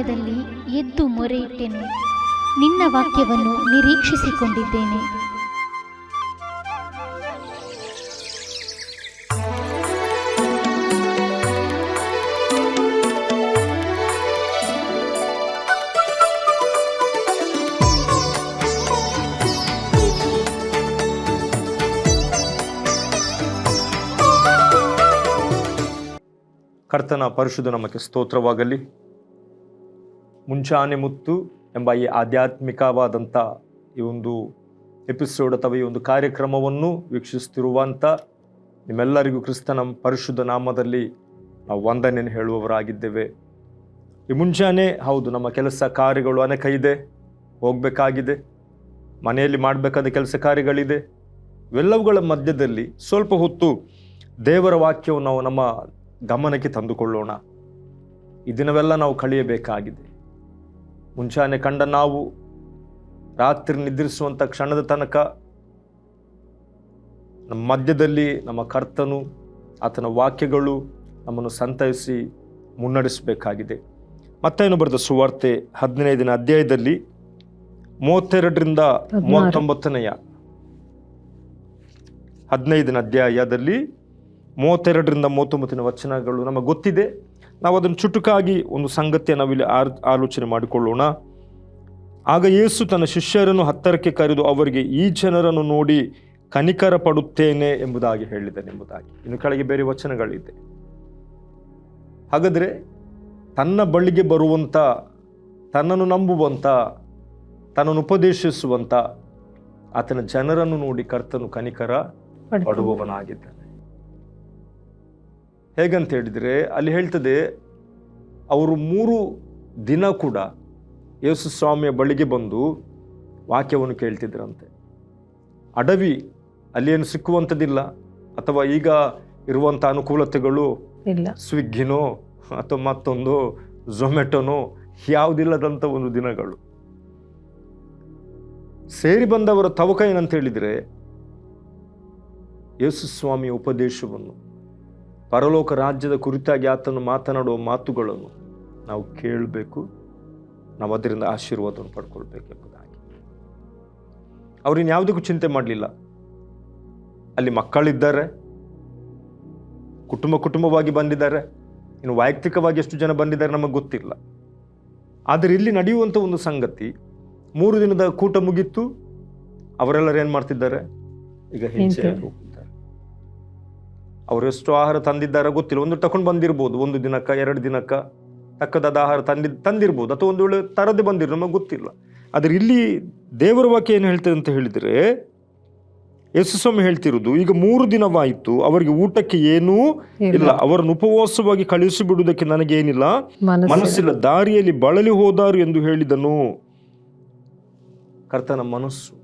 ಸಮಯದಲ್ಲಿ ಎದ್ದು ಮೊರೆಯಿಟ್ಟೆನು. ನಿನ್ನ ವಾಕ್ಯವನ್ನು ನಿರೀಕ್ಷಿಸಿಕೊಂಡಿದ್ದೇನೆ. ಕರ್ತನ ಪರಿಶುದ್ಧ ನಮಗೆ ಸ್ತೋತ್ರವಾಗಲಿ. ಮುಂಚಾನೆ ಮುತ್ತು ಎಂಬ ಈ ಆಧ್ಯಾತ್ಮಿಕವಾದಂಥ ಈ ಒಂದು ಎಪಿಸೋಡ್ ಅಥವಾ ಈ ಒಂದು ಕಾರ್ಯಕ್ರಮವನ್ನು ವೀಕ್ಷಿಸುತ್ತಿರುವಂಥ ನಿಮ್ಮೆಲ್ಲರಿಗೂ ಕ್ರಿಸ್ತನ ಪರಿಶುದ್ಧ ನಾಮದಲ್ಲಿ ನಾವು ವಂದನೆಯನ್ನು ಹೇಳುವವರಾಗಿದ್ದೇವೆ. ಈ ಮುಂಚಾನೆ ಹೌದು, ನಮ್ಮ ಕೆಲಸ ಕಾರ್ಯಗಳು ಅನೇಕ ಇದೆ, ಹೋಗಬೇಕಾಗಿದೆ, ಮನೆಯಲ್ಲಿ ಮಾಡಬೇಕಾದ ಕೆಲಸ ಕಾರ್ಯಗಳಿದೆ. ಇವೆಲ್ಲವುಗಳ ಮಧ್ಯದಲ್ಲಿ ಸ್ವಲ್ಪ ಹೊತ್ತು ದೇವರ ವಾಕ್ಯವನ್ನು ನಾವು ನಮ್ಮ ಗಮನಕ್ಕೆ ತಂದುಕೊಳ್ಳೋಣ. ಈ ದಿನವೆಲ್ಲ ನಾವು ಕಳೆಯಬೇಕಾಗಿದೆ. ಮುಂಚಾನೆ ಕಂಡ ನಾವು ರಾತ್ರಿ ನಿದ್ರಿಸುವಂಥ ಕ್ಷಣದ ತನಕ ನಮ್ಮ ಮಧ್ಯದಲ್ಲಿ ನಮ್ಮ ಕರ್ತನು, ಆತನ ವಾಕ್ಯಗಳು ನಮ್ಮನ್ನು ಸಂತೈಸಿ ಮುನ್ನಡೆಸಬೇಕಾಗಿದೆ. ಮತ್ತೇನು ಬರೆದ ಸುವಾರ್ತೆ ಹದಿನೈದನೇ ಅಧ್ಯಾಯದಲ್ಲಿ ಮೂವತ್ತೆರಡರಿಂದ ಮೂವತ್ತೊಂಬತ್ತನೆಯ ಹದಿನೈದನೇ ಅಧ್ಯಾಯದಲ್ಲಿ ಮೂವತ್ತೆರಡರಿಂದ ಮೂವತ್ತೊಂಬತ್ತನೇ ವಚನಗಳು ನಮಗೆ ಗೊತ್ತಿದೆ. ನಾವು ಅದನ್ನು ಚುಟುಕಾಗಿ ಒಂದು ಸಂಗತಿಯ ನಾವಿಲ್ಲಿ ಆರ್ ಆಲೋಚನೆ ಮಾಡಿಕೊಳ್ಳೋಣ. ಆಗ ಯೇಸು ತನ್ನ ಶಿಷ್ಯರನ್ನು ಹತ್ತರಕ್ಕೆ ಕರೆದು ಅವರಿಗೆ ಈ ಜನರನ್ನು ನೋಡಿ ಕನಿಕರ ಪಡುತ್ತೇನೆ ಎಂಬುದಾಗಿ ಹೇಳಿದನೆಂಬುದಾಗಿ. ಇನ್ನು ಕೆಳಗೆ ಬೇರೆ ವಚನಗಳಿದೆ. ಹಾಗಾದರೆ ತನ್ನ ಬಳಿಗೆ ಬರುವಂಥ ತನ್ನನ್ನು ನಂಬುವಂಥ ತನ್ನನ್ನು ಉಪದೇಶಿಸುವಂಥ ಆತನ ಜನರನ್ನು ನೋಡಿ ಕರ್ತನು ಕನಿಕರ ಪಡುವವನಾಗಿದ್ದಾನೆ. ಹೇಗಂತ ಹೇಳಿದರೆ ಅಲ್ಲಿ ಹೇಳ್ತದೆ ಅವರು ಮೂರು ದಿನ ಕೂಡ ಯೇಸು ಸ್ವಾಮಿಯ ಬಳಿಗೆ ಬಂದು ವಾಕ್ಯವನ್ನು ಕೇಳ್ತಿದ್ರಂತೆ. ಅಡವಿ ಅಲ್ಲೇನು ಸಿಕ್ಕುವಂಥದ್ದಿಲ್ಲ ಅಥವಾ ಈಗ ಇರುವಂಥ ಅನುಕೂಲತೆಗಳು ಇಲ್ಲ. ಸ್ವಿಗ್ಗಿನೋ ಅಥವಾ ಮತ್ತೊಂದು ಝೊಮ್ಯಾಟೊನೋ ಯಾವುದಿಲ್ಲದಂಥ ಒಂದು ದಿನಗಳು. ಸೇರಿ ಬಂದವರ ತವಕ ಏನಂತ ಹೇಳಿದರೆ ಯೇಸು ಸ್ವಾಮಿಯ ಉಪದೇಶವನ್ನು ಪರಲೋಕ ರಾಜ್ಯದ ಕುರಿತಾಗಿ ಆತನು ಮಾತನಾಡುವ ಮಾತುಗಳನ್ನು ನಾವು ಕೇಳಬೇಕು. ನಾವು ಅದರಿಂದ ಆಶೀರ್ವಾದವನ್ನು ಪಡ್ಕೊಳ್ಬೇಕೆಂಬುದಾಗಿ. ಅವ್ರಿನ್ ಯಾವುದಕ್ಕೂ ಚಿಂತೆ ಮಾಡಲಿಲ್ಲ. ಅಲ್ಲಿ ಮಕ್ಕಳಿದ್ದಾರೆ. ಕುಟುಂಬ ಕುಟುಂಬವಾಗಿ ಬಂದಿದ್ದಾರೆ. ಇನ್ನು ವೈಯಕ್ತಿಕವಾಗಿ ಎಷ್ಟು ಜನ ಬಂದಿದ್ದಾರೆ ನಮಗೆ ಗೊತ್ತಿಲ್ಲ. ಆದರೆ ಇಲ್ಲಿ ನಡೆಯುವಂಥ ಒಂದು ಸಂಗತಿ ಮೂರು ದಿನದ ಕೂಟ ಮುಗಿತ್ತು. ಅವರೆಲ್ಲರೂ ಏನು ಮಾಡ್ತಿದ್ದಾರೆ? ಈಗ ಹಿಂಸೆ ಹಿಂಸೆ. ಹೋಗ್ತಿದ್ದಾರೆ ಅವರು ಎಷ್ಟು ಆಹಾರ ತಂದಿದ್ದಾರೆ ಗೊತ್ತಿಲ್ಲ. ಒಂದು ತಕೊಂಡು ಬಂದಿರ್ಬೋದು. ಒಂದು ದಿನಕ್ಕ ಎರಡು ದಿನಕ್ಕ ತಕ್ಕದಾದ ಆಹಾರ ತಂದಿ ತಂದಿರ್ಬೋದು. ಅಥವಾ ಒಂದು ವೇಳೆ ತರದೇ ಬಂದಿರೋ ನಮಗೆ ಗೊತ್ತಿಲ್ಲ. ಆದರೆ ಇಲ್ಲಿ ದೇವರ ವಾಕ್ಯ ಏನು ಹೇಳ್ತದೆ ಅಂತ ಹೇಳಿದರೆ ಯೇಸು ಸ್ವಾಮಿ ಹೇಳ್ತಿರೋದು ಈಗ ಮೂರು ದಿನವಾಯಿತು ಅವರಿಗೆ ಊಟಕ್ಕೆ ಏನೂ ಇಲ್ಲ. ಅವರನ್ನು ಉಪವಾಸವಾಗಿ ಕಳುಹಿಸಿ ಬಿಡುವುದಕ್ಕೆ ನನಗೇನಿಲ್ಲ. ಮನಸ್ಸು ಮನಸ್ಸಿಲ್ಲ. ದಾರಿಯಲ್ಲಿ ಬಳಲಿ ಹೋದಾರು ಎಂದು ಹೇಳಿದನು. ಕರ್ತನ ಮನಸ್ಸು.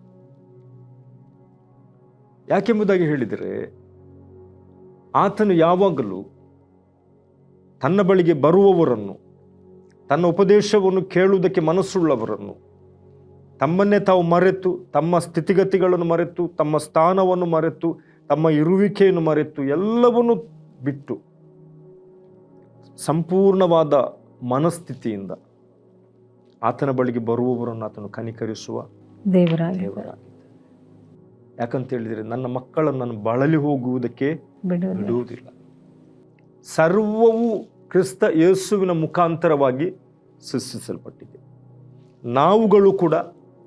ಯಾಕೆಂಬುದಾಗಿ ಹೇಳಿದರೆ ಆತನು ಯಾವಾಗಲೂ ತನ್ನ ಬಳಿಗೆ ಬರುವವರನ್ನು ತನ್ನ ಉಪದೇಶವನ್ನು ಕೇಳುವುದಕ್ಕೆ ಮನಸ್ಸುಳ್ಳವರನ್ನು ತಮ್ಮನ್ನೇ ತಾವು ಮರೆತು ತಮ್ಮ ಸ್ಥಿತಿಗತಿಗಳನ್ನು ಮರೆತು ತಮ್ಮ ಸ್ಥಾನವನ್ನು ಮರೆತು ತಮ್ಮ ಇರುವಿಕೆಯನ್ನು ಮರೆತು ಎಲ್ಲವನ್ನು ಬಿಟ್ಟು ಸಂಪೂರ್ಣವಾದ ಮನಸ್ಥಿತಿಯಿಂದ ಆತನ ಬಳಿಗೆ ಬರುವವರನ್ನು ಆತನು ಕನಿಕರಿಸುವ ದೇವರ ದೇವರಾಗಿದ್ದಾನೆ ಯಾಕಂತ ಹೇಳಿದರೆ ನನ್ನ ಮಕ್ಕಳನ್ನು ನಾನು ಬಳಲಿ ಹೋಗುವುದಕ್ಕೆ ಬಿಡುವುದಿಲ್ಲ. ಸರ್ವವು ಕ್ರಿಸ್ತ ಯೇಸುವಿನ ಮುಖಾಂತರವಾಗಿ ಸೃಷ್ಟಿಸಲ್ಪಟ್ಟಿದೆ. ನಾವುಗಳು ಕೂಡ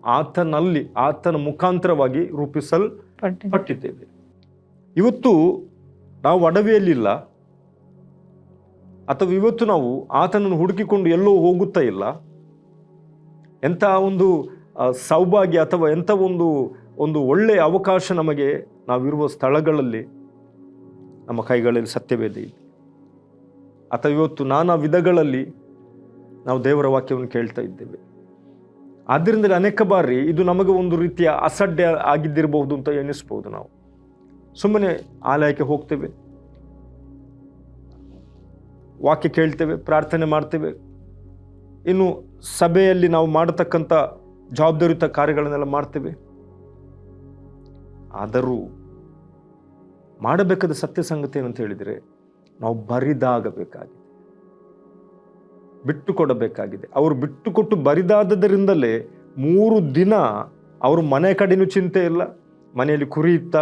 ಆತನಲ್ಲಿ ಆತನ ಮುಖಾಂತರವಾಗಿ ರೂಪಿಸಲ್ಪಟ್ಟಿದ್ದೇವೆ. ಪಟ್ಟಿ ಇವತ್ತು ನಾವು ಅಡವಿಯಲ್ಲಿಲ್ಲ. ಅಥವಾ ಇವತ್ತು ನಾವು ಆತನನ್ನು ಹುಡುಕಿಕೊಂಡು ಎಲ್ಲೋ ಹೋಗುತ್ತಾ ಇಲ್ಲ. ಎಂಥ ಒಂದು ಸೌಭಾಗ್ಯ ಅಥವಾ ಎಂಥ ಒಂದು ಒಂದು ಒಳ್ಳೆಯ ಅವಕಾಶ ನಮಗೆ ನಾವಿರುವ ಸ್ಥಳಗಳಲ್ಲಿ ನಮ್ಮ ಕೈಗಳಲ್ಲಿ ಸತ್ಯವೇದ ಇದೆ. ಅಥವಾ ಇವತ್ತು ನಾನಾ ವಿಧಗಳಲ್ಲಿ ನಾವು ದೇವರ ವಾಕ್ಯವನ್ನು ಕೇಳ್ತಾ ಇದ್ದೇವೆ. ಆದ್ದರಿಂದಲೇ ಅನೇಕ ಬಾರಿ ಇದು ನಮಗೆ ಒಂದು ರೀತಿಯ ಅಸಡ್ಡೆ ಆಗಿದ್ದಿರಬಹುದು ಅಂತ ಎನಿಸ್ಬೋದು ನಾವು. ಸುಮ್ಮನೆ ಆಲಯಕ್ಕೆ ಹೋಗ್ತೇವೆ. ವಾಕ್ಯ ಕೇಳ್ತೇವೆ, ಪ್ರಾರ್ಥನೆ ಮಾಡ್ತೇವೆ. ಇನ್ನು ಸಭೆಯಲ್ಲಿ ನಾವು ಮಾಡತಕ್ಕಂಥ ಜವಾಬ್ದಾರಿಯುತ ಕಾರ್ಯಗಳನ್ನೆಲ್ಲ ಮಾಡ್ತೇವೆ. ಆದರೂ ಮಾಡಬೇಕಾದ ಸತ್ಯ ಸಂಗತಿ ಏನಂತ ಹೇಳಿದರೆ, ನಾವು ಬರಿದಾಗಬೇಕಾಗಿದೆ. ಬಿಟ್ಟು ಕೊಡಬೇಕಾಗಿದೆ ಅವರು ಬಿಟ್ಟು ಕೊಟ್ಟು ಬರಿದಾದದರಿಂದಲೇ ಮೂರು ದಿನ ಅವರು ಮನೆ ಕಡೆಯೂ ಚಿಂತೆ ಇಲ್ಲ, ಮನೆಯಲ್ಲಿ ಕುರಿ ಇತ್ತ,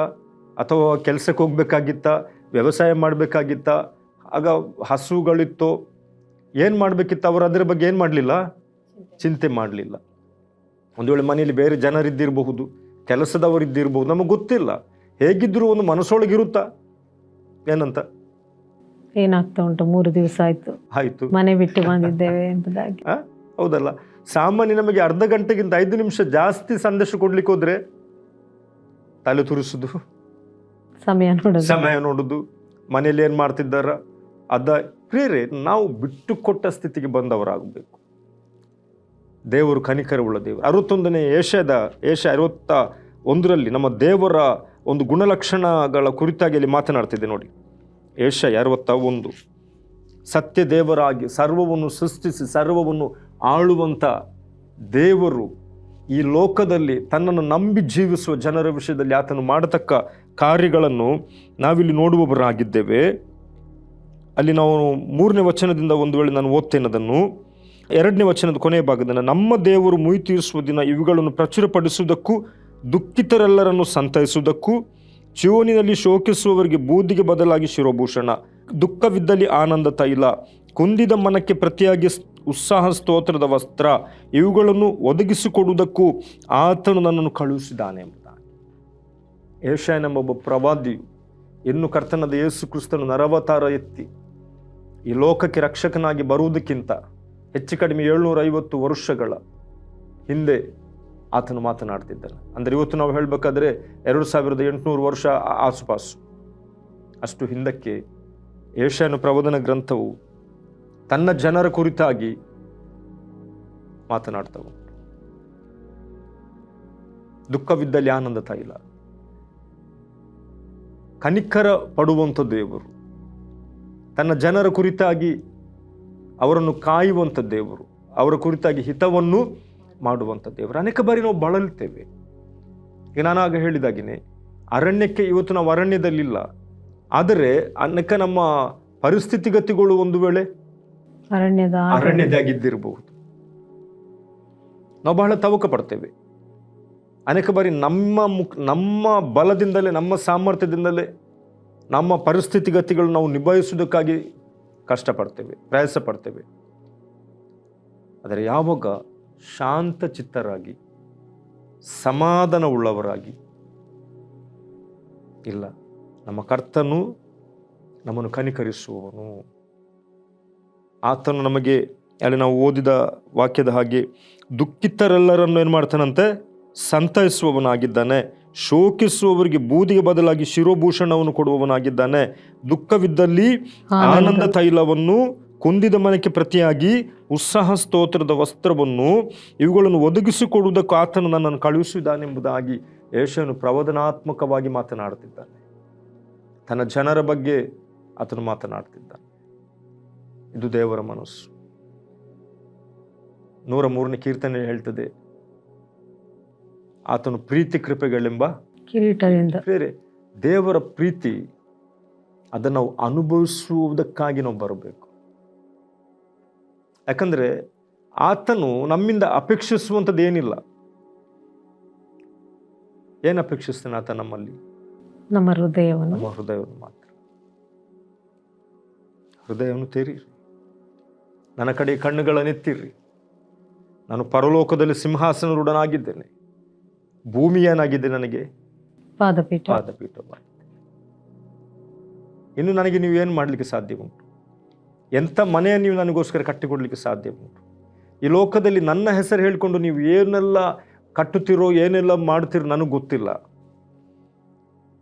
ಅಥವಾ ಕೆಲಸಕ್ಕೆ ಹೋಗ್ಬೇಕಾಗಿತ್ತ, ವ್ಯವಸಾಯ ಮಾಡಬೇಕಾಗಿತ್ತ, ಆಗ ಹಸುಗಳಿತ್ತೋ, ಏನು ಮಾಡಬೇಕಿತ್ತು, ಅವರು ಅದರ ಬಗ್ಗೆ ಏನು ಮಾಡಲಿಲ್ಲ? ಚಿಂತೆ ಮಾಡಲಿಲ್ಲ. ಒಂದು ವೇಳೆ ಮನೆಯಲ್ಲಿ ಬೇರೆ ಜನರಿದ್ದಿರಬಹುದು ಕೆಲಸದವರಿದ್ದಿರಬಹುದು ನಮಗೆ ಗೊತ್ತಿಲ್ಲ. ಹೇಗಿದ್ದರೂ ಒಂದು ಮನಸ್ಸೊಳಗಿರುತ್ತಾ? ಏನಂತ? ಏನಾಗ್ತಾ ಉಂಟು? ಮೂರು ದಿವಸ ಆಯ್ತು. ಆಯ್ತು. ಮನೆ ಬಿಟ್ಟು ಬಂದಿದ್ದೇವೆ ಎಂಬುದಾಗಿ. ಆ? ಹೌದಲ್ಲ. ಸಾಮಾನ್ಯ ನಮಗೆ ಅರ್ಧ ಗಂಟೆಗಿಂತ ಐದು ನಿಮಿಷ ಜಾಸ್ತಿ ಸಂದೇಶ ಕೊಡ್ಲಿಕ್ಕೆ ಹೋದ್ರೆ ತಲೆ ತುರಿಸುದು. ಸಮಯ ನೋಡೋದು. ಸಮಯ ನೋಡುದು. ಮನೇಲಿ ಏನ್ ಮಾಡ್ತಿದ್ದಾರ? ಅದ ಪ್ರೇರೆ ನಾವು ಬಿಟ್ಟು ಕೊಟ್ಟ ಸ್ಥಿತಿಗೆ ಬಂದವರಾಗಬೇಕು. ದೇವರು ಕನಿಕರವುಳ್ಳ ದೇವರು. ಅರವತ್ತೊಂದನೇ ಏಷ್ಯಾದ, ಏಷ್ಯಾ ಅರವತ್ತ ಒಂದರಲ್ಲಿ ನಮ್ಮ ದೇವರ ಒಂದು ಗುಣಲಕ್ಷಣಗಳ ಕುರಿತಾಗಿ ಅಲ್ಲಿ ಮಾತನಾಡ್ತಿದ್ದೆ ನೋಡಿ. ಏಷ್ಯಾ ಅರವತ್ತ ಒಂದು. ಸತ್ಯ ದೇವರಾಗಿ, ಸರ್ವವನ್ನು ಸೃಷ್ಟಿಸಿ, ಸರ್ವವನ್ನು ಆಳುವಂಥ ದೇವರು ಈ ಲೋಕದಲ್ಲಿ ತನ್ನನ್ನು ನಂಬಿ ಜೀವಿಸುವ ಜನರ ವಿಷಯದಲ್ಲಿ ಆತನು ಮಾಡತಕ್ಕ ಕಾರ್ಯಗಳನ್ನು ನಾವಿಲ್ಲಿ ನೋಡುವವರಾಗಿದ್ದೇವೆ. ಅಲ್ಲಿ ನಾವು ಮೂರನೇ ವಚನದಿಂದ ಒಂದು ವೇಳೆ ನಾನು ಓದ್ತೇನೆ ಅದನ್ನು. ಎರಡನೇ ವಚನದ ಕೊನೆಯ ಭಾಗದನ್ನು ನಮ್ಮ ದೇವರು ಮುಯಿ ತೀರಿಸುವ ದಿನ ಇವುಗಳನ್ನು ಪ್ರಚುರಪಡಿಸುವುದಕ್ಕೂ, ದುಃಖಿತರೆಲ್ಲರನ್ನು ಸಂತೈಸುವುದಕ್ಕೂ ಚೋನಿನಲ್ಲಿ ಶೋಕಿಸುವವರಿಗೆ ಬೂದಿಗೆ ಬದಲಾಗಿ ಶಿರೋಭೂಷಣ. ದುಃಖವಿದ್ದಲ್ಲಿ ಆನಂದ ತೈಲ. ಕುಂದಿದ ಮನಕ್ಕೆ ಪ್ರತಿಯಾಗಿ ಉತ್ಸಾಹ, ಸ್ತೋತ್ರದ ವಸ್ತ್ರ. ಇವುಗಳನ್ನು ಒದಗಿಸಿಕೊಡುವುದಕ್ಕೂ ಆತನು ನನ್ನನ್ನು ಕಳುಹಿಸಿದ್ದಾನೆ ಎಂಬುದಾಗಿ. ಏಷಾಯನೆಂಬ ಒಬ್ಬ ಪ್ರವಾದಿಯು, ಇನ್ನು ಕರ್ತನದ ಯೇಸು ಕ್ರಿಸ್ತನು ನರವತಾರ ಎತ್ತಿ, ಈ ಲೋಕಕ್ಕೆ ರಕ್ಷಕನಾಗಿ ಬರುವುದಕ್ಕಿಂತ ಹೆಚ್ಚು ಕಡಿಮೆ ಏಳ್ನೂರ ಐವತ್ತು ವರ್ಷಗಳ ಹಿಂದೆ ಆತನು ಮಾತನಾಡ್ತಿದ್ದಾನೆ. ಅಂದರೆ ಇವತ್ತು ನಾವು ಹೇಳಬೇಕಾದ್ರೆ ಎರಡು ಸಾವಿರದ ಎಂಟುನೂರು ವರ್ಷ ಆಸುಪಾಸು. ಅಷ್ಟು ಹಿಂದಕ್ಕೆ ಏಷ್ಯಾನು ಪ್ರಬೋಧನ ಗ್ರಂಥವು ತನ್ನ ಜನರ ಕುರಿತಾಗಿ ಮಾತನಾಡ್ತಾ ಉಂಟು. ದುಃಖವಿದ್ದಲ್ಲಿ ಆನಂದ ತೈಲ ಕನಿಕರ ಪಡುವಂಥ ದೇವರು ತನ್ನ ಜನರ ಕುರಿತಾಗಿ ಅವರನ್ನು ಕಾಯುವಂಥ ದೇವರು ಅವರ ಕುರಿತಾಗಿ ಹಿತವನ್ನು ಮಾಡುವಂಥ ದೇವರು. ಅನೇಕ ಬಾರಿ ನಾವು ಬಳಲ್ತೇವೆ. ಈಗ ನಾನು ಆಗ ಹೇಳಿದಾಗಿನೇ ಅರಣ್ಯಕ್ಕೆ ಇವತ್ತು ನಾವು ಅರಣ್ಯದಲ್ಲಿಲ್ಲ. ಆದರೆ ಅನೇಕ ನಮ್ಮ ಪರಿಸ್ಥಿತಿಗತಿಗಳು ಒಂದು ವೇಳೆ ಅರಣ್ಯದ. ಅರಣ್ಯದಾಗಿದ್ದಿರಬಹುದು. ನಾವು ಬಹಳ ತವಕ ಪಡ್ತೇವೆ ಅನೇಕ ಬಾರಿ ನಮ್ಮ ಮುಖ ನಮ್ಮ ಬಲದಿಂದಲೇ ನಮ್ಮ ಸಾಮರ್ಥ್ಯದಿಂದಲೇ ನಮ್ಮ ಪರಿಸ್ಥಿತಿಗತಿಗಳು ನಾವು ನಿಭಾಯಿಸುವುದಕ್ಕಾಗಿ ಕಷ್ಟಪಡ್ತೇವೆ ಪ್ರಯಾಸ ಪಡ್ತೇವೆ ಆದರೆ ಯಾವಾಗ ಶಾಂತ ಚಿತ್ತರಾಗಿ ಸಮಾಧಾನ ಉಳ್ಳವರಾಗಿ ಇಲ್ಲ, ನಮ್ಮ ಕರ್ತನು ನಮ್ಮನ್ನು ಕನಿಕರಿಸುವವನು ಆತನು ನಮಗೆ, ಅಲ್ಲಿ ನಾವು ಓದಿದ ವಾಕ್ಯದ ಹಾಗೆ ದುಃಖಿತರೆಲ್ಲರನ್ನು ಏನು ಮಾಡ್ತಾನಂತೆ ಸಂತೈಸುವವನಾಗಿದ್ದಾನೆ. ಶೋಕಿಸುವವರಿಗೆ ಬೂದಿಗೆ ಬದಲಾಗಿ ಶಿರೋಭೂಷಣವನ್ನು ಕೊಡುವವನಾಗಿದ್ದಾನೆ. ದುಃಖವಿದ್ದಲ್ಲಿ ಆನಂದ ತೈಲವನ್ನು ಕುಂದಿದ ಮನೆಗೆ ಪ್ರತಿಯಾಗಿ ಉತ್ಸಾಹ ಸ್ತೋತ್ರದ ವಸ್ತ್ರವನ್ನು ಇವುಗಳನ್ನು ಒದಗಿಸಿಕೊಡುವುದಕ್ಕೂ ಆತನು ನನ್ನನ್ನು ಕಳುಹಿಸಿದಾನೆಂಬುದಾಗಿ ಯೇಷನು ಪ್ರವದನಾತ್ಮಕವಾಗಿ ಮಾತನಾಡುತ್ತಿದ್ದಾನೆ. ತನ್ನ ಜನರ ಬಗ್ಗೆ ಆತನು ಮಾತನಾಡ್ತಿದ್ದಾನೆ ಇದು ದೇವರ ಮನಸ್ಸು. ನೂರ ಮೂರನೇ ಕೀರ್ತನೆ ಹೇಳ್ತದೆ ಆತನು ಪ್ರೀತಿ ಕೃಪೆಗಳೆಂಬ ಕಿರೀಟದಿಂದ. ಬೇರೆ ದೇವರ ಪ್ರೀತಿ ಅದನ್ನು ನಾವು ಅನುಭವಿಸುವುದಕ್ಕಾಗಿ ನಾವು ಬರಬೇಕು. ಯಾಕಂದ್ರೆ ಆತನು ನಮ್ಮಿಂದ ಅಪೇಕ್ಷಿಸುವಂಥದ್ದು ಏನಿಲ್ಲ. ಏನು ಅಪೇಕ್ಷಿಸ್ತಾನೆ ಆತ ನಮ್ಮಲ್ಲಿ? ನಮ್ಮ ಹೃದಯವನ್ನು. ನಮ್ಮ ಹೃದಯವನ್ನು ಮಾತ್ರ. ಹೃದಯವನ್ನು ತೆರೀರಿ. ನನ್ನ ಕಡೆ ಕಣ್ಣುಗಳನ್ನೆತ್ತಿರ್ರಿ ನಾನು ಪರಲೋಕದಲ್ಲಿ ಸಿಂಹಾಸನರುಡನಾಗಿದ್ದೇನೆ ಭೂಮಿಯನಾಗಿದೆ ನನಗೆ. ಪಾದಪೀಠ. ಪಾದಪೀಠ ಇನ್ನು ನನಗೆ ನೀವು ಏನು ಮಾಡಲಿಕ್ಕೆ ಸಾಧ್ಯ ಉಂಟು? ಎಂಥ ಮನೆಯನ್ನು ನೀವು ನನಗೋಸ್ಕರ ಕಟ್ಟಿಕೊಡ್ಲಿಕ್ಕೆ ಸಾಧ್ಯ ಉಂಟು? ಈ ಲೋಕದಲ್ಲಿ ನನ್ನ ಹೆಸರು ಹೇಳಿಕೊಂಡು ನೀವು ಏನೆಲ್ಲ ಕಟ್ಟುತ್ತಿರೋ ಏನೆಲ್ಲ ಮಾಡ್ತಿರೋ ನನಗೆ ಗೊತ್ತಿಲ್ಲ.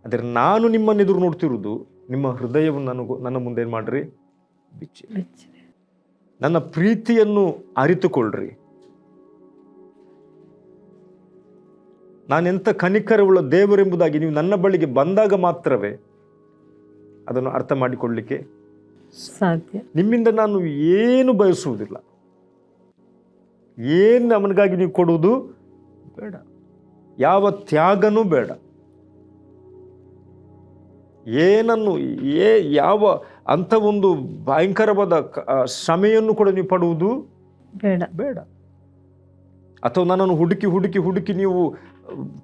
ಆದರೆ ನಾನು ನಿಮ್ಮನ್ನು ಎದುರು ನೋಡ್ತಿರೋದು ನಿಮ್ಮ ಹೃದಯವನ್ನು ನನಗೂ ನನ್ನ ಮುಂದೆ ಏನು ಮಾಡ್ರಿ? ಬಿಚ್ಚಿ ನನ್ನ ಪ್ರೀತಿಯನ್ನು ಅರಿತುಕೊಳ್ಳ್ರಿ ನಾನೆಂಥ ಕನಿಕರವುಳ್ಳ ದೇವರೆಂಬುದಾಗಿ ನೀವು ನನ್ನ ಬಳಿಗೆ ಬಂದಾಗ ಮಾತ್ರವೇ ಅದನ್ನು ಅರ್ಥ ಮಾಡಿಕೊಳ್ಳಲಿಕ್ಕೆ ಸಾಧ್ಯ. ನಿಮ್ಮಿಂದ ನಾನು ಏನು ಬಯಸುವುದಿಲ್ಲ. ಏನು ಅವನಿಗಾಗಿ ನೀವು ಕೊಡುವುದು ಬೇಡ. ಯಾವ ತ್ಯಾಗನೂ ಬೇಡ. ಏನನ್ನು ಏ ಯಾವ ಅಂಥ ಒಂದು ಭಯಂಕರವಾದ ಶ್ರಮೆಯನ್ನು ಕೂಡ ನೀವು ಪಡುವುದು ಬೇಡ. ಬೇಡ. ಅಥವಾ ನನ್ನನ್ನು ಹುಡುಕಿ ಹುಡುಕಿ ಹುಡುಕಿ ನೀವು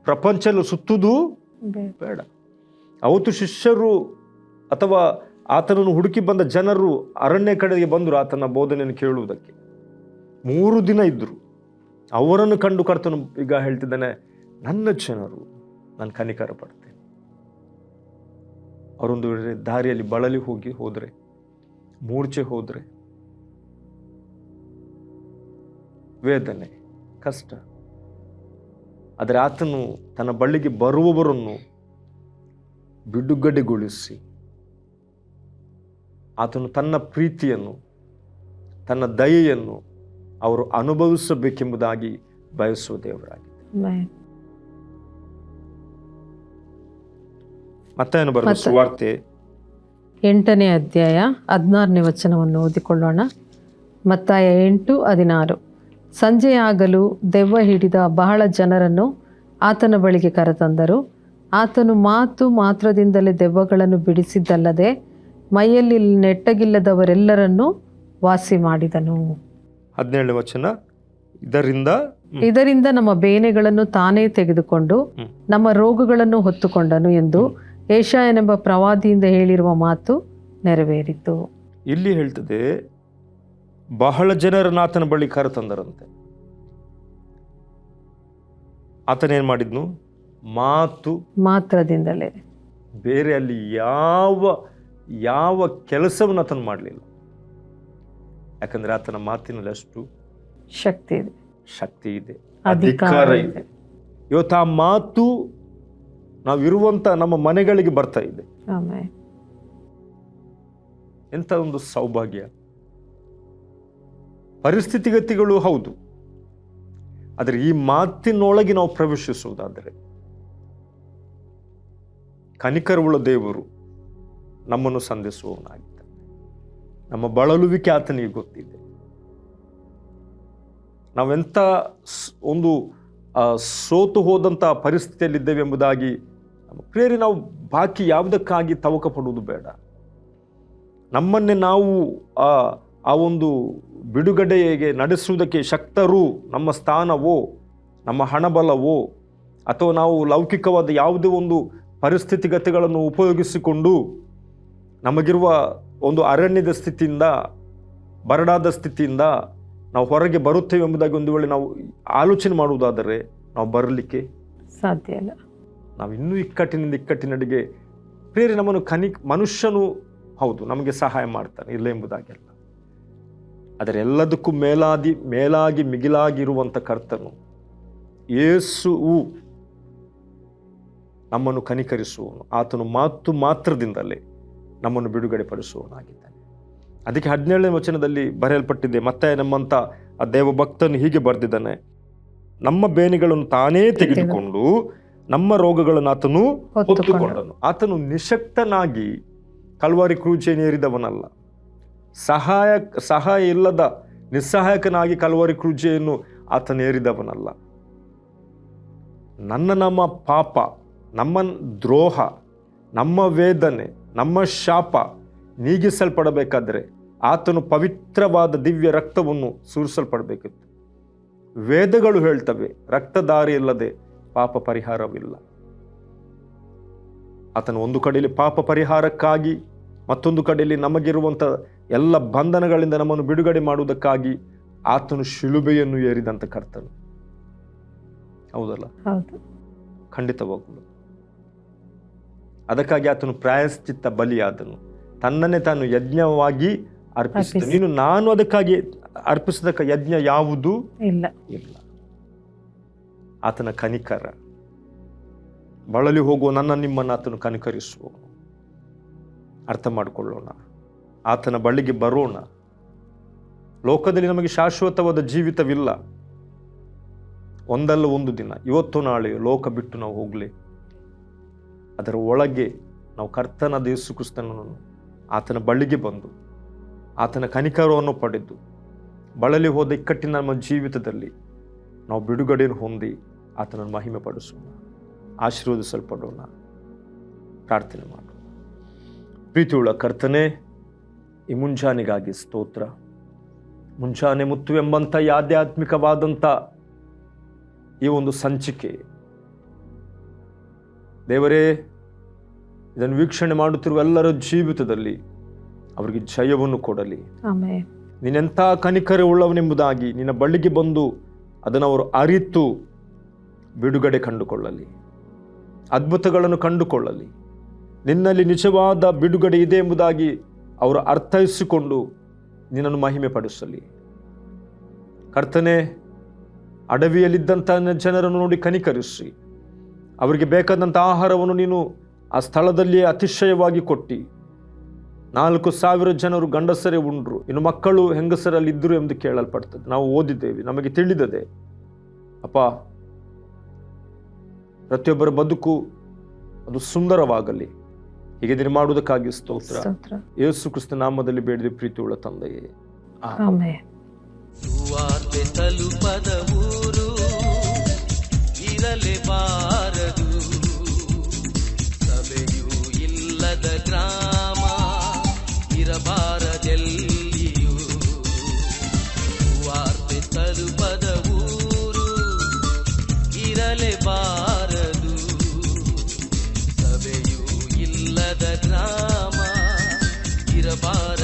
ಪ್ರಪಂಚ ಸುತ್ತುದು ಬೇಡ. ಬೇಡ. ಅವತ್ತು ಶಿಷ್ಯರು ಅಥವಾ ಆತನನ್ನು ಹುಡುಕಿ ಬಂದ ಜನರು ಅರಣ್ಯ ಕಡೆಗೆ ಬಂದರು ಆತನ ಬೋಧನೆಯನ್ನು ಕೇಳುವುದಕ್ಕೆ. ಮೂರು ದಿನ ಇದ್ದರು ಅವರನ್ನು ಕಂಡು ಕರ್ತನು ಈಗ ಹೇಳ್ತಿದ್ದಾನೆ ನನ್ನ ಜನರು ನಾನು ಕನಿಕಾರ ಪಡ್ತೇನೆ. ಅವರೊಂದು ವೇಳೆ ದಾರಿಯಲ್ಲಿ ಬಳಲಿ ಹೋಗಿ ಹೋದರೆ ಮೂರ್ಛೆ ಹೋದರೆ ವೇದನೆ ಕಷ್ಟ ಆದರೆ ಆತನು ತನ್ನ ಬಳ್ಳಿಗೆ ಬರುವವರನ್ನು ಬಿಡುಗಡೆಗೊಳಿಸಿ. ಆತನು ತನ್ನ ಪ್ರೀತಿಯನ್ನು ತನ್ನ ದಯೆಯನ್ನು ಅವರು ಅನುಭವಿಸಬೇಕೆಂಬುದಾಗಿ ಬಯಸುವ ದೇವರಾಗಿದೆ ಮತ್ತೆ- ಸುವಾರ್ತೆ ಎಂಟನೇ ಅಧ್ಯಾಯ ಹದಿನಾರನೇ ವಚನವನ್ನು ಓದಿಕೊಳ್ಳೋಣ. ಮತ್ತಾಯ ಎಂಟು ಹದಿನಾರು. ಸಂಜೆಯಾಗಲು ದೆವ್ವ ಹಿಡಿದ ಬಹಳ ಜನರನ್ನು ಆತನ ಬಳಿಗೆ ಕರೆತಂದರು. ಆತನು ಮಾತು ಮಾತ್ರದಿಂದಲೇ ದೆವ್ವಗಳನ್ನು ಬಿಡಿಸಿದ್ದಲ್ಲದೆ ಮೈಯಲ್ಲಿ ನೆಟ್ಟಗಿಲ್ಲದವರೆಲ್ಲರನ್ನೂ ವಾಸಿ ಮಾಡಿದನು. ಹದಿನೇಳು ವಚನ. ಇದರಿಂದ ಇದರಿಂದ ನಮ್ಮ ಬೇನೆಗಳನ್ನು ತಾನೇ ತೆಗೆದುಕೊಂಡು ನಮ್ಮ ರೋಗಗಳನ್ನು ಹೊತ್ತುಕೊಂಡನು ಎಂದು ಏಷಾಯನೆಂಬ ಪ್ರವಾದಿಯಿಂದ ಹೇಳಿರುವ ಮಾತು ನೆರವೇರಿತು. ಇಲ್ಲಿ ಹೇಳ್ತದೆ ಬಹಳ ಜನರನ್ನು ಆತನ ಬಳಿ ಕರೆತಂದರಂತೆ ಆತನೇನು ಮಾಡಿದ್ನು? ಮಾತು ಮಾತ್ರದಿಂದಲೇ. ಬೇರೆ ಅಲ್ಲಿ ಯಾವ ಯಾವ ಕೆಲಸವನ್ನು ಆತನು ಮಾಡಲಿಲ್ಲ. ಯಾಕಂದ್ರೆ ಆತನ ಮಾತಿನಲ್ಲಿ ಅಷ್ಟು ಶಕ್ತಿ ಇದೆ. ಶಕ್ತಿ ಇದೆ ಅಧಿಕಾರ ಇದೆ. ಇವತ್ತು ಆ ಮಾತು ನಾವಿರುವಂಥ ನಮ್ಮ ಮನೆಗಳಿಗೆ ಬರ್ತಾ ಇದೆ. ಎಂತ ಎಂಥ ಒಂದು ಸೌಭಾಗ್ಯ. ಪರಿಸ್ಥಿತಿಗತಿಗಳು ಹೌದು. ಆದರೆ ಈ ಮಾತಿನೊಳಗೆ ನಾವು ಪ್ರವೇಶಿಸುವುದಾದರೆ ಕನಿಕರವುಳ್ಳ ದೇವರು ನಮ್ಮನ್ನು ಸಂಧಿಸುವವನಾಗಿದ್ದಾನೆ. ನಮ್ಮ ಬಳಲುವಿಕೆ ಆತನಿಗೆ ಗೊತ್ತಿದೆ. ನಾವೆಂಥ ಒಂದು ಸೋತು ಹೋದಂಥ ಪರಿಸ್ಥಿತಿಯಲ್ಲಿದ್ದೇವೆ ಎಂಬುದಾಗಿ ಪ್ರೇರಿ ನಾವು ಬಾಕಿ ಯಾವುದಕ್ಕಾಗಿ ತವಕ ಪಡುವುದು ಬೇಡ. ನಮ್ಮನ್ನೇ ನಾವು ಆ ಒಂದು ಬಿಡುಗಡೆಗೆ ನಡೆಸುವುದಕ್ಕೆ ಶಕ್ತರು ನಮ್ಮ ಸ್ಥಾನವೋ ನಮ್ಮ ಹಣಬಲವೋ ಅಥವಾ ನಾವು ಲೌಕಿಕವಾದ ಯಾವುದೇ ಒಂದು ಪರಿಸ್ಥಿತಿಗತಿಗಳನ್ನು ಉಪಯೋಗಿಸಿಕೊಂಡು ನಮಗಿರುವ ಒಂದು ಅರಣ್ಯದ ಸ್ಥಿತಿಯಿಂದ ಬರಡಾದ ಸ್ಥಿತಿಯಿಂದ ನಾವು ಹೊರಗೆ ಬರುತ್ತೇವೆ ಎಂಬುದಾಗಿ ಒಂದು ವೇಳೆ ನಾವು ಆಲೋಚನೆ ಮಾಡುವುದಾದರೆ ನಾವು ಬರಲಿಕ್ಕೆ ಸಾಧ್ಯ ಇಲ್ಲ. ನಾವು ಇನ್ನೂ ಇಕ್ಕಟ್ಟಿನಿಂದ ಇಕ್ಕಟ್ಟಿನಡೆಗೆ ಪ್ರೇರೆ ನಮ್ಮನ್ನು ಕನಿ ಮನುಷ್ಯನು ಹೌದು ನಮಗೆ ಸಹಾಯ ಮಾಡ್ತಾನೆ ಇಲ್ಲ ಎಂಬುದಾಗಿಲ್ಲ ಆದರೆ ಎಲ್ಲದಕ್ಕೂ ಮೇಲಾದಿ ಮೇಲಾಗಿ ಮಿಗಿಲಾಗಿರುವಂಥ ಕರ್ತನು. ಯೇಸುವು ನಮ್ಮನ್ನು ಕನಿಕರಿಸುವನು. ಆತನು ಮಾತು ಮಾತ್ರದಿಂದಲೇ ನಮ್ಮನ್ನು ಬಿಡುಗಡೆ ಪಡಿಸುವವನಾಗಿದ್ದಾನೆ ಅದಕ್ಕೆ ಹದಿನೇಳನೇ ವಚನದಲ್ಲಿ ಬರೆಯಲ್ಪಟ್ಟಿದೆ ಮತ್ತೆ ನಮ್ಮಂಥ ಆ ದೇವಭಕ್ತನು ಹೀಗೆ ಬರೆದಿದ್ದಾನೆ ನಮ್ಮ ಬೇನೆಗಳನ್ನು ತಾನೇ ತೆಗೆದುಕೊಂಡು ನಮ್ಮ ರೋಗಗಳನ್ನು ಆತನು ಹೊತ್ತುಕೊಂಡನು. ಆತನು ನಿಶಕ್ತನಾಗಿ ಕಲ್ವಾರಿ ಕ್ರೂಜೆಯನ್ನೇರಿದವನಲ್ಲ ಸಹಾಯ ಸಹಾಯ ಇಲ್ಲದ ನಿಸ್ಸಹಾಯಕನಾಗಿ ಕಲ್ವರಿ ಕೃಜೆಯನ್ನು ಆತನೇರಿದವನಲ್ಲ ನನ್ನ ನಮ್ಮ ಪಾಪ, ನಮ್ಮ ದ್ರೋಹ, ನಮ್ಮ ವೇದನೆ, ನಮ್ಮ ಶಾಪ ನೀಗಿಸಲ್ಪಡಬೇಕಾದರೆ ಆತನು ಪವಿತ್ರವಾದ ದಿವ್ಯ ರಕ್ತವನ್ನು ಸುರಿಸಲ್ಪಡಬೇಕಿತ್ತು. ವೇದಗಳು ಹೇಳ್ತವೆ, ರಕ್ತದಾರಿ ಇಲ್ಲದೆ ಪಾಪ ಪರಿಹಾರವಿಲ್ಲ. ಆತನು ಒಂದು ಕಡೆಯಲ್ಲಿ ಪಾಪ ಪರಿಹಾರಕ್ಕಾಗಿ, ಮತ್ತೊಂದು ಕಡೆಯಲ್ಲಿ ನಮಗಿರುವಂಥ ಎಲ್ಲ ಬಂಧನಗಳಿಂದ ನಮ್ಮನ್ನು ಬಿಡುಗಡೆ ಮಾಡುವುದಕ್ಕಾಗಿ ಆತನು ಶಿಲುಬೆಯನ್ನು ಏರಿದಂತ ಕರ್ತನು. ಹೌದಲ್ಲ? ಹೌದು. ಖಂಡಿತವಾಗಲು. ಅದಕ್ಕಾಗಿ ಆತನು ಪ್ರಾಯಶ್ಚಿತ್ತ ಬಲಿಯಾದನು. ತನ್ನನ್ನೇ ತಾನು ಯಜ್ಞವಾಗಿ ಅರ್ಪಿಸಿದ. ನೀನು ನಾನು ಅದಕ್ಕಾಗಿ ಅರ್ಪಿಸಿದ ಯಜ್ಞ ಯಾವುದು? ಇಲ್ಲ. ಇಲ್ಲ. ಆತನ ಕನಿಕರ. ಬಳಲಿ ಹೋಗುವ ನನ್ನ ನಿಮ್ಮನ್ನು ಆತನು ಕನಿಕರಿಸುವ ಅರ್ಥ ಮಾಡಿಕೊಳ್ಳೋಣ. ಆತನ ಬಳಿಗೆ ಬರೋಣ. ಲೋಕದಲ್ಲಿ ನಮಗೆ ಶಾಶ್ವತವಾದ ಜೀವಿತವಿಲ್ಲ. ಒಂದಲ್ಲ ಒಂದು ದಿನ, ಇವತ್ತು ನಾಳೆ ಲೋಕ ಬಿಟ್ಟು ನಾವು ಹೋಗಲಿ. ಅದರ ಒಳಗೆ ನಾವು ಕರ್ತನ ಯೇಸು ಕ್ರಿಸ್ತನನ್ನು ಆತನ ಬಳಿಗೆ ಬಂದು, ಆತನ ಕನಿಕರವನ್ನು ಪಡೆದು, ಬಳಲಿ ಹೋದ ಇಕ್ಕಟ್ಟಿನ ನಮ್ಮ ಜೀವಿತದಲ್ಲಿ ನಾವು ಬಿಡುಗಡೆಯನ್ನು ಹೊಂದಿ ಆತನನ್ನು ಮಹಿಮೆ ಪಡಿಸೋಣ ಆಶೀರ್ವದಿಸಲ್ಪಡೋಣ. ಪ್ರಾರ್ಥನೆ ಮಾಡೋಣ. ಪ್ರೀತಿಯುಳ್ಳ ಕರ್ತನೆ ಈ ಮುಂಜಾನೆಗಾಗಿ ಸ್ತೋತ್ರ. ಮುಂಜಾನೆ ಮುತ್ತು ಎಂಬಂಥ ಈ ಆಧ್ಯಾತ್ಮಿಕವಾದಂಥ ಈ ಒಂದು ಸಂಚಿಕೆ. ದೇವರೇ ಇದನ್ನು ವೀಕ್ಷಣೆ ಮಾಡುತ್ತಿರುವ ಎಲ್ಲರ ಜೀವಿತದಲ್ಲಿ ಅವರಿಗೆ ಜಯವನ್ನು ಕೊಡಲಿ. ನೀನೆಂಥ ಕನಿಕರೆ ಉಳ್ಳವನೆಂಬುದಾಗಿ ನಿನ್ನ ಬಳ್ಳಿಗೆ ಬಂದು ಅದನ್ನು ಅವರು ಅರಿತು ಬಿಡುಗಡೆ ಕಂಡುಕೊಳ್ಳಲಿ. ಅದ್ಭುತಗಳನ್ನು ಕಂಡುಕೊಳ್ಳಲಿ. ನಿನ್ನಲ್ಲಿ ನಿಜವಾದ ಬಿಡುಗಡೆ ಇದೆ ಎಂಬುದಾಗಿ ಅವರು ಅರ್ಥೈಸಿಕೊಂಡು ನಿನ್ನನ್ನು ಮಹಿಮೆ ಪಡಿಸಲಿ ಕರ್ತನೆ, ಅಡವಿಯಲ್ಲಿದ್ದಂಥ ಜನರನ್ನು ನೋಡಿ ಕನಿಕರಿಸಿ. ಅವರಿಗೆ ಬೇಕಾದಂಥ ಆಹಾರವನ್ನು ನೀನು ಆ ಸ್ಥಳದಲ್ಲಿಯೇ ಅತಿಶಯವಾಗಿ ಕೊಟ್ಟಿ. ನಾಲ್ಕು ಸಾವಿರ ಜನರು ಗಂಡಸರೇ ಉಂಡ್ರು. ಇನ್ನು ಮಕ್ಕಳು ಹೆಂಗಸರಲ್ಲಿದ್ದರು ಎಂದು ಕೇಳಲ್ಪಡ್ತದೆ. ನಾವು ಓದಿದ್ದೇವೆ. ನಮಗೆ ತಿಳಿದದೆ. ಅಪ್ಪ, ಪ್ರತಿಯೊಬ್ಬರ ಬದುಕು ಅದು ಸುಂದರವಾಗಲಿ. ಹೀಗೆ ನೀನು ಮಾಡುವುದಕ್ಕಾಗಿ ಸ್ತೋತ್ರ. ಯೇಸು ಕ್ರಿಸ್ತ ನಾಮದಲ್ಲಿ ಪ್ರೀತಿ ಪ್ರೀತಿಯುಳ್ಳ ತಂದೆಯೇ. ತಲುಪದ ಊರು ಇರಲೇಬಾರದು ಸಭೆಯೂ ಇಲ್ಲದ ಗ್ರಾಮ ಇರಬಾರದೆಲ್ಲಿಯೂ. ವಾರ್ತೆ ತಲುಪದ ಇಲ್ಲದ ಗ್ರಾಮ ಇರಬಾರದೆಲ್ಲಿಯೂ